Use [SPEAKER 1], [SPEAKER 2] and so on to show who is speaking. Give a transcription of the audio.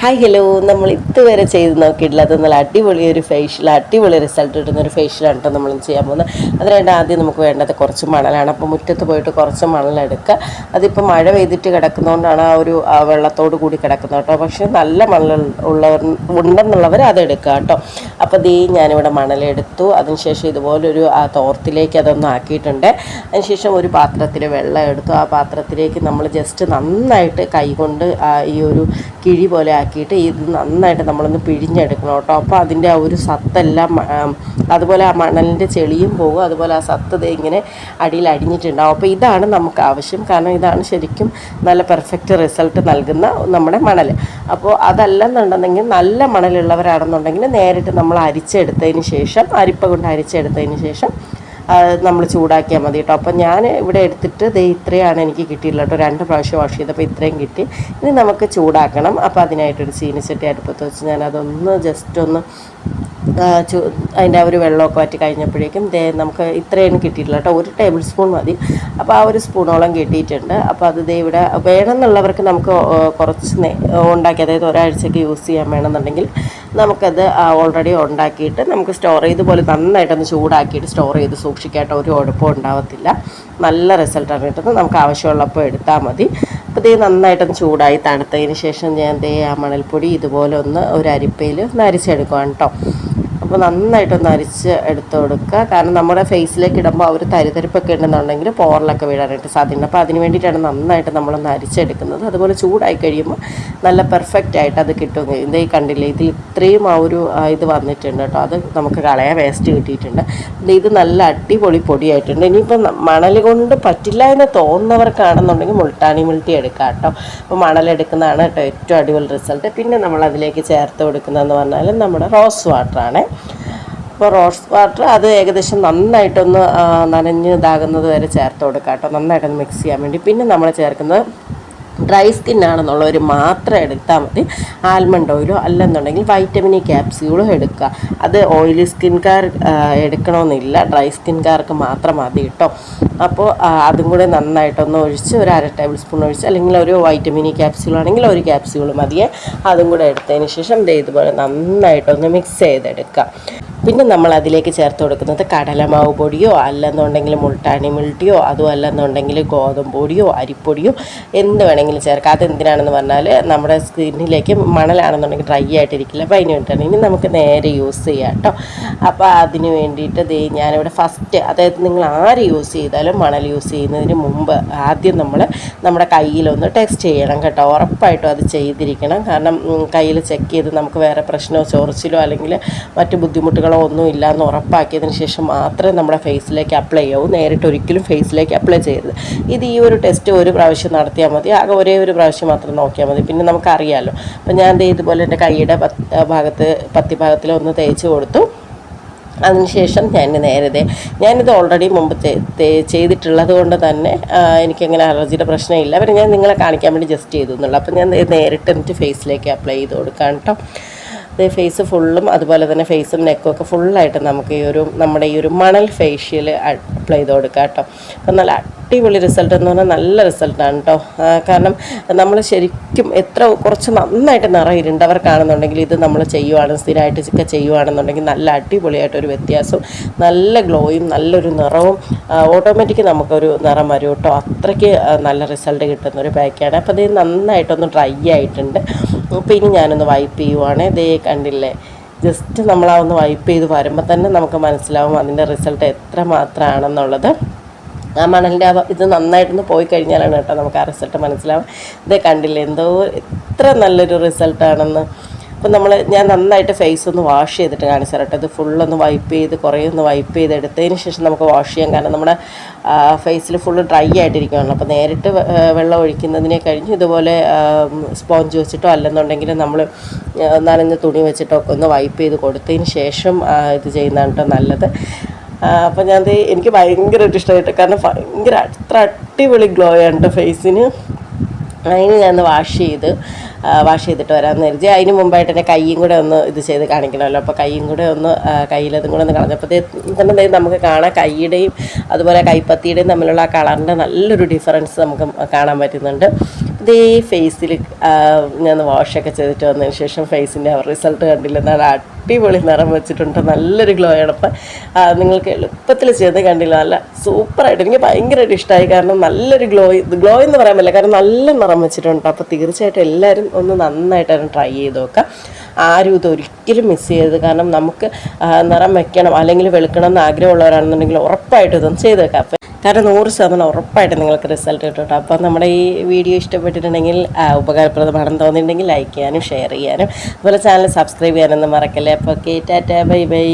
[SPEAKER 1] Hi hello നമ്മൾ ഇതുവരെ ചെയ്ത് നോക്കിയിട്ടില്ലാത്ത നല്ല അടിപൊളി ഒരു ഫേഷ്യൽ അടിപൊളി റിസൾട്ട് കിട്ടുന്ന ഒരു ഫേഷ്യലാണ് കേട്ടോ നമ്മൾ ചെയ്യാൻ പോകുന്നത്. അതിനായിട്ട് ആദ്യം നമുക്ക് വേണ്ടത് കുറച്ച് മണലാണ്. അപ്പോൾ മുറ്റത്ത് പോയിട്ട് കുറച്ച് മണലെടുക്കുക അതിപ്പോൾ മഴ പെയ്തിട്ട് കിടക്കുന്നതുകൊണ്ടാണ് ആ ഒരു വെള്ളത്തോട് കൂടി കിടക്കുന്നത് കേട്ടോ പക്ഷേ നല്ല മണൽ ഉള്ളവർ ഉണ്ടെന്നുള്ളവർ അതെടുക്കുക കേട്ടോ അപ്പോൾ ദീ ഞാനിവിടെ മണലെടുത്തു അതിനുശേഷം ഇതുപോലൊരു ആ തോർത്തിലേക്ക് അതൊന്ന് ആക്കിയിട്ടുണ്ട്. അതിനുശേഷം ഒരു പാത്രത്തിൽ വെള്ളം എടുത്തു. ആ പാത്രത്തിലേക്ക് നമ്മൾ ജസ്റ്റ് നന്നായിട്ട് കൈകൊണ്ട് ഈ ഒരു കിഴി പോലെ ആക്കിയിട്ട് ഇത് നന്നായിട്ട് നമ്മളൊന്ന് പിഴിഞ്ഞെടുക്കണം കേട്ടോ. അപ്പോൾ അതിന്റെ ആ ഒരു സത്തെല്ലാം അതുപോലെ ആ മണലിന്റെ ചെളിയും പോകും. അതുപോലെ ആ സത്ത് ഇങ്ങനെ അടിയിൽ അടിഞ്ഞിട്ടുണ്ടാവും. അപ്പോൾ ഇതാണ് നമുക്ക് ആവശ്യം. കാരണം ഇതാണ് ശരിക്കും നല്ല പെർഫെക്റ്റ് റിസൾട്ട് നൽകുന്ന നമ്മുടെ മണൽ. അപ്പോൾ അതല്ലെന്നുണ്ടെന്നുണ്ടെങ്കിൽ നല്ല മണലുള്ളവരാണെന്നുണ്ടെങ്കിൽ നേരിട്ട് നമ്മൾ അരിച്ചെടുത്തതിന് ശേഷം അരിപ്പ കൊണ്ട് അരിച്ചെടുത്തതിന് ശേഷം നമ്മൾ ചൂടാക്കിയാൽ മതി കേട്ടോ. അപ്പം ഞാൻ ഇവിടെ എടുത്തിട്ട് ദേ ഇത്രയാണ് എനിക്ക് കിട്ടിയിട്ടുള്ളത് കേട്ടോ. രണ്ട് പ്രാവശ്യം വാഷ് ചെയ്തപ്പോൾ ഇത്രയും കിട്ടി. ഇനി നമുക്ക് ചൂടാക്കണം. അപ്പോൾ അതിനായിട്ടൊരു ചീനിച്ചട്ടി അടുപ്പത്ത് വെച്ച് ഞാൻ അതൊന്ന് ജസ്റ്റ് ഒന്ന് അതിന്റെ ആ ഒരു വെള്ളമൊക്കെ വറ്റി കഴിഞ്ഞപ്പോഴേക്കും ദേ നമുക്ക് ഇത്രയാണ് കിട്ടിയിട്ടുള്ളത് കേട്ടോ. ഒരു ടേബിൾ സ്പൂൺ മതി. അപ്പോൾ ആ ഒരു സ്പൂണോളം കിട്ടിയിട്ടുണ്ട്. അപ്പോൾ അത് ദേ ഇവിടെ വേണമെന്നുള്ളവർക്ക് നമുക്ക് കുറച്ച് ഉണ്ടാക്കി അതായത് ഒരാഴ്ചയ്ക്ക് യൂസ് ചെയ്യാൻ വേണമെന്നുണ്ടെങ്കിൽ നമുക്കത് ഓൾറെഡി ഉണ്ടാക്കിയിട്ട് നമുക്ക് സ്റ്റോർ ചെയ്ത് പോലെ നന്നായിട്ടൊന്ന് ചൂടാക്കിയിട്ട് സ്റ്റോർ ചെയ്ത് സൂക്ഷിക്കാട്ടോ ഒരു കുഴപ്പവും ഉണ്ടാവത്തില്ല. നല്ല റിസൾട്ടാണ് കിട്ടുന്നത്. നമുക്ക് ആവശ്യമുള്ളപ്പോൾ എടുത്താൽ മതി. അപ്പോൾ ഇത് നന്നായിട്ടൊന്ന് ചൂടായി തണുത്തതിന് ശേഷം ഞാൻ ദേ ആ മണൽപ്പൊടി ഇതുപോലെ ഒന്ന് ഒരു അരിപ്പയിൽ നരിച്ചെടുക്കുകയാണ് കേട്ടോ. അപ്പോൾ നന്നായിട്ടൊന്ന് അരിച്ച് എടുത്ത് കൊടുക്കുക. കാരണം നമ്മുടെ ഫേസിലേക്ക് ഇടുമ്പോൾ ആ ഒരു തരിതരിപ്പൊക്കെ ഉണ്ടെന്നുണ്ടെങ്കിൽ പോറിലൊക്കെ വീഴാനായിട്ട് സാധ്യതയുണ്ട്. അപ്പോൾ അതിന് വേണ്ടിയിട്ടാണ് നന്നായിട്ട് നമ്മളൊന്ന് അരിച്ചെടുക്കുന്നത്. അതുപോലെ ചൂടായി കഴിയുമ്പോൾ നല്ല പെർഫെക്റ്റ് ആയിട്ട് അത് കിട്ടും. ഇതേ കണ്ടില്ലേ ഇതിൽ ഇത്രയും ആ ഒരു ഇത് വന്നിട്ടുണ്ട് കേട്ടോ. അത് നമുക്ക് കളയാൻ വേസ്റ്റ് കിട്ടിയിട്ടുണ്ട്. പിന്നെ ഇത് നല്ല അടിപൊളി പൊടിയായിട്ടുണ്ട്. ഇനിയിപ്പോൾ മണൽ കൊണ്ട് പറ്റില്ല എന്ന് തോന്നുന്നവർക്കാണെന്നുണ്ടെങ്കിൽ മുൾട്ടാണി മുൾട്ടി എടുക്കാം കേട്ടോ. അപ്പോൾ മണലെടുക്കുന്നതാണ് കേട്ടോ ഏറ്റവും അടിപൊളി റിസൾട്ട് പിന്നെ നമ്മൾ അതിലേക്ക് ചേർത്ത് കൊടുക്കുന്നതെന്ന് പറഞ്ഞാൽ നമ്മുടെ റോസ് വാട്ടറാണ് അപ്പോൾ റോസ് വാട്ടർ അത് ഏകദേശം നന്നായിട്ടൊന്ന് നനഞ്ഞ് ഇതാകുന്നത് വരെ ചേർത്ത് കൊടുക്കാം കേട്ടോ. നന്നായിട്ടൊന്ന് മിക്സ് ചെയ്യാൻ വേണ്ടി. പിന്നെ നമ്മൾ ചേർക്കുന്നത് ഡ്രൈ സ്കിൻ ആണെന്നുള്ളവർ മാത്രം എടുത്താൽ മതി. ആൽമണ്ട് ഓയിലോ അല്ലെന്നുണ്ടെങ്കിൽ വൈറ്റമിൻ ഇ ക്യാപ്സ്യൂളോ എടുക്കുക. അത് ഓയിലി സ്കിൻകാർ എടുക്കണമെന്നില്ല. ഡ്രൈ സ്കിൻകാർക്ക് മാത്രം മതി കേട്ടോ. അപ്പോൾ അതും കൂടെ നന്നായിട്ടൊന്ന് ഒഴിച്ച് ഒരു അര ടേബിൾ സ്പൂൺ ഒഴിച്ച് അല്ലെങ്കിൽ ഒരു വൈറ്റമിൻ ഇ ക്യാപ്സ്യൂൾ ആണെങ്കിൽ ഒരു ക്യാപ്സ്യൂൾ മതിയേ. അതും കൂടെ എടുത്തതിന് ശേഷം ദേ ഇതുപോലെ നന്നായിട്ടൊന്ന് മിക്സ് ചെയ്തെടുക്കുക. പിന്നെ നമ്മൾ അതിലേക്ക് ചേർത്ത് കൊടുക്കുന്നത് കടലമാവ് പൊടിയോ അല്ലെന്നുണ്ടെങ്കിൽ മുൾട്ടാണി മിൾട്ടിയോ അതും അല്ലെന്നുണ്ടെങ്കിൽ ഗോതമ്പ് പൊടിയോ അരിപ്പൊടിയോ എന്ത് വേണമെങ്കിലും ചേർക്കാം. അതെന്തിനാണെന്ന് പറഞ്ഞാൽ നമ്മുടെ സ്കിന്നിലേക്ക് മണലാണെന്നുണ്ടെങ്കിൽ ഡ്രൈ ആയിട്ടിരിക്കില്ല. അപ്പോൾ അതിന് വേണ്ടിയിട്ടാണ് ഇനി നമുക്ക് നേരെ യൂസ് ചെയ്യാം കേട്ടോ. അപ്പോൾ അതിന് വേണ്ടിയിട്ട് ദേ ഞാനിവിടെ ഫസ്റ്റ് അതായത് നിങ്ങൾ ആര് യൂസ് ചെയ്താലും മണൽ യൂസ് ചെയ്യുന്നതിന് മുമ്പ് ആദ്യം നമ്മൾ നമ്മുടെ കയ്യിലൊന്ന് ടെസ്റ്റ് ചെയ്യണം കേട്ടോ. ഉറപ്പായിട്ടും അത് ചെയ്തിരിക്കണം. കാരണം കയ്യിൽ ചെക്ക് ചെയ്ത് നമുക്ക് വേറെ പ്രശ്നമോ ചൊറിച്ചിലോ അല്ലെങ്കിൽ മറ്റ് ബുദ്ധിമുട്ടുകളോ ഒന്നും ഇല്ല എന്ന് ഉറപ്പാക്കിയതിന് ശേഷം മാത്രമേ നമ്മുടെ ഫേസിലേക്ക് അപ്ലൈ ചെയ്യാവൂ നേരിട്ട് ഒരിക്കലും ഫേസിലേക്ക് അപ്ലൈ ചെയ്യരുത്. ഇത് ഈ ഒരു ടെസ്റ്റ് ഒരു പ്രാവശ്യം നടത്തിയാൽ മതി. ആകെ ഒരേ ഒരു പ്രാവശ്യം മാത്രം നോക്കിയാൽ മതി. പിന്നെ നമുക്കറിയാമല്ലോ അപ്പം ഞാൻ ഇതുപോലെ എന്റെ കൈയുടെ ഭാഗത്ത് പത്തി ഭാഗത്തിലൊന്ന് തേച്ച് കൊടുത്തു. അതിനുശേഷം ഞാൻ നേരത്തെ ഞാനിത് ഓൾറെഡി മുമ്പ് ചെയ്തിട്ടുള്ളത് കൊണ്ട് തന്നെ എനിക്കങ്ങനെ അലർജിയുടെ പ്രശ്നമില്ല. പിന്നെ ഞാൻ നിങ്ങളെ കാണിക്കാൻ വേണ്ടി ജസ്റ്റ് ചെയ്തു എന്നുള്ളൂ. അപ്പം ഞാൻ നേരിട്ട് എന്നിട്ട് ഫേസിലേക്ക് അപ്ലൈ ചെയ്ത് കൊടുക്കാം കേട്ടോ ഫേസ് ഫുള്ളും അതുപോലെ തന്നെ ഫേസും നെക്കും ഒക്കെ ഫുള്ളായിട്ട് നമുക്ക് ഈ ഒരു നമ്മുടെ ഈ ഒരു മണൽ ഫേഷ്യൽ അപ്ലൈ ചെയ്ത് കൊടുക്കാം കേട്ടോ. അപ്പം നല്ല അടിപൊളി റിസൾട്ട് എന്ന് പറഞ്ഞാൽ നല്ല റിസൾട്ടാണ് കേട്ടോ കാരണം നമ്മൾ ശരിക്കും എത്ര കുറച്ച് നന്നായിട്ട് നിറം ഇരുണ്ടവർക്കാണെന്നുണ്ടെങ്കിൽ ഇത് നമ്മൾ ചെയ്യുവാണ് സ്ഥിരമായിട്ട് ഒക്കെ ചെയ്യുവാണെന്നുണ്ടെങ്കിൽ നല്ല അടിപൊളിയായിട്ടൊരു വ്യത്യാസവും നല്ല ഗ്ലോയും നല്ലൊരു നിറവും ഓട്ടോമാറ്റിക് നമുക്കൊരു നിറം വരും കേട്ടോ അത്രയ്ക്ക് നല്ല റിസൾട്ട് കിട്ടുന്ന ഒരു പാക്കാണ് അപ്പോൾ ഇത് നന്നായിട്ടൊന്ന് ഡ്രൈ ആയിട്ടുണ്ട്. അപ്പോൾ ഇനി ഞാനൊന്ന് വൈപ്പ് ചെയ്യുവാണ്. ഇതേ കണ്ടില്ലേ? ജസ്റ്റ് നമ്മൾ ആ ഒന്ന് വൈപ്പ് ചെയ്ത് വരുമ്പോൾ തന്നെ നമുക്ക് മനസ്സിലാവും അതിന്റെ റിസൾട്ട് എത്ര മാത്രമാണെന്നുള്ളത് ആ മണലിന്റെ ആ ഇത് നന്നായിട്ടൊന്ന് പോയി കഴിഞ്ഞാലാണ് കേട്ടോ നമുക്ക് ആ റിസൾട്ട് മനസ്സിലാവും ഇത് കണ്ടില്ല എന്തോ എത്ര നല്ലൊരു റിസൾട്ടാണെന്ന് അപ്പം നമ്മൾ ഞാൻ നന്നായിട്ട് ഫേസ് ഒന്ന് വാഷ് ചെയ്തിട്ട് കാണിച്ചു തരട്ടെ ഇത് ഫുള്ളൊന്ന് വൈപ്പ് ചെയ്ത് കുറേ ഒന്ന് വൈപ്പ് ചെയ്ത് എടുത്തതിന് ശേഷം നമുക്ക് വാഷ് ചെയ്യാം. കാരണം നമ്മുടെ ഫേസിൽ ഫുള്ള് ഡ്രൈ ആയിട്ടിരിക്കുകയാണല്ലോ അപ്പോൾ നേരിട്ട് വെള്ളം ഒഴിക്കുന്നതിനെ കഴിഞ്ഞ് ഇതുപോലെ സ്പോഞ്ച് വെച്ചിട്ടോ അല്ലെന്നുണ്ടെങ്കിൽ നമ്മൾ നനഞ്ഞ തുണി വെച്ചിട്ടോ ഒക്കെ ഒന്ന് വൈപ്പ് ചെയ്ത് കൊടുത്തതിന് ശേഷം ഇത് ചെയ്യുന്നതാണ് കേട്ടോ നല്ലത്. അപ്പോൾ ഞാൻ എനിക്ക് ഭയങ്കരമായിട്ട് ഇഷ്ടമായിട്ട് കാരണം ഭയങ്കര അത്ര അടിപൊളി ഗ്ലോ ആണ് ഫേസിന് അതിന് ഞാൻ വാഷ് ചെയ്ത് വാഷ് ചെയ്തിട്ട് വരാമെന്ന് കരുതി. അതിന് മുമ്പായിട്ട് എന്റെ കൈയും കൂടെ ഒന്ന് ഇത് ചെയ്ത് കാണിക്കണമല്ലോ. അപ്പോൾ കൈയും കൂടെ ഒന്ന് കയ്യിലതും കൂടെ ഒന്ന് കളഞ്ഞപ്പോഴത്തേ തന്നെ നമുക്ക് കാണാം. കൈയുടെയും അതുപോലെ കൈപ്പത്തിയുടെയും തമ്മിലുള്ള ആ കളറിന്റെ നല്ലൊരു ഡിഫറൻസ് നമുക്ക് കാണാൻ പറ്റുന്നുണ്ട്. ഇതേ ഫേസിൽ ഞാൻ വാഷൊക്കെ ചെയ്തിട്ട് വന്നതിന് ശേഷം ഫേസിന്റെ റിസൾട്ട് കണ്ടില്ല. നല്ല അടിപൊളി നിറം വെച്ചിട്ടുണ്ട്. നല്ലൊരു ഗ്ലോ ആണ്. അപ്പം നിങ്ങൾക്ക് എളുപ്പത്തിൽ ചെയ്ത് കണ്ടില്ല. നല്ല സൂപ്പറായിട്ട് എനിക്ക് ഭയങ്കരമായിട്ട് ഇഷ്ടമായി കാരണം നല്ലൊരു ഗ്ലോ ഗ്ലോ എന്ന് പറയാൻ പറ്റില്ല. കാരണം നല്ല നിറം വെച്ചിട്ടുണ്ട്. അപ്പോൾ തീർച്ചയായിട്ടും എല്ലാവരും ഒന്ന് നന്നായിട്ട് നന്നായിട്ടാണ് ട്രൈ ചെയ്ത് നോക്കാം. ആരും ഇത് ഒരിക്കലും മിസ് ചെയ്യരുത്. കാരണം നമുക്ക് നിറം വെക്കണം. അല്ലെങ്കിൽ വെളുക്കണം എന്ന് ആഗ്രഹമുള്ളവരാണെന്നുണ്ടെങ്കിൽ ഉറപ്പായിട്ടും ഇതൊന്ന് ചെയ്ത് വെക്കാം. കാരണം നൂറ് ശതമാനം ഉറപ്പായിട്ട് നിങ്ങൾക്ക് റിസൾട്ട് കിട്ടും കേട്ടോ അപ്പോൾ നമ്മുടെ ഈ വീഡിയോ ഇഷ്ടപ്പെട്ടിട്ടുണ്ടെങ്കിൽ ഉപകാരപ്രദമാണെന്ന് തോന്നിയിട്ടുണ്ടെങ്കിൽ ലൈക്ക് ചെയ്യാനും ഷെയർ ചെയ്യാനും. അതുപോലെ ചാനൽ സബ്സ്ക്രൈബ് ചെയ്യാനൊന്നും മറക്കല്ലേ. അപ്പോൾ ഓക്കെ ബൈ ബൈ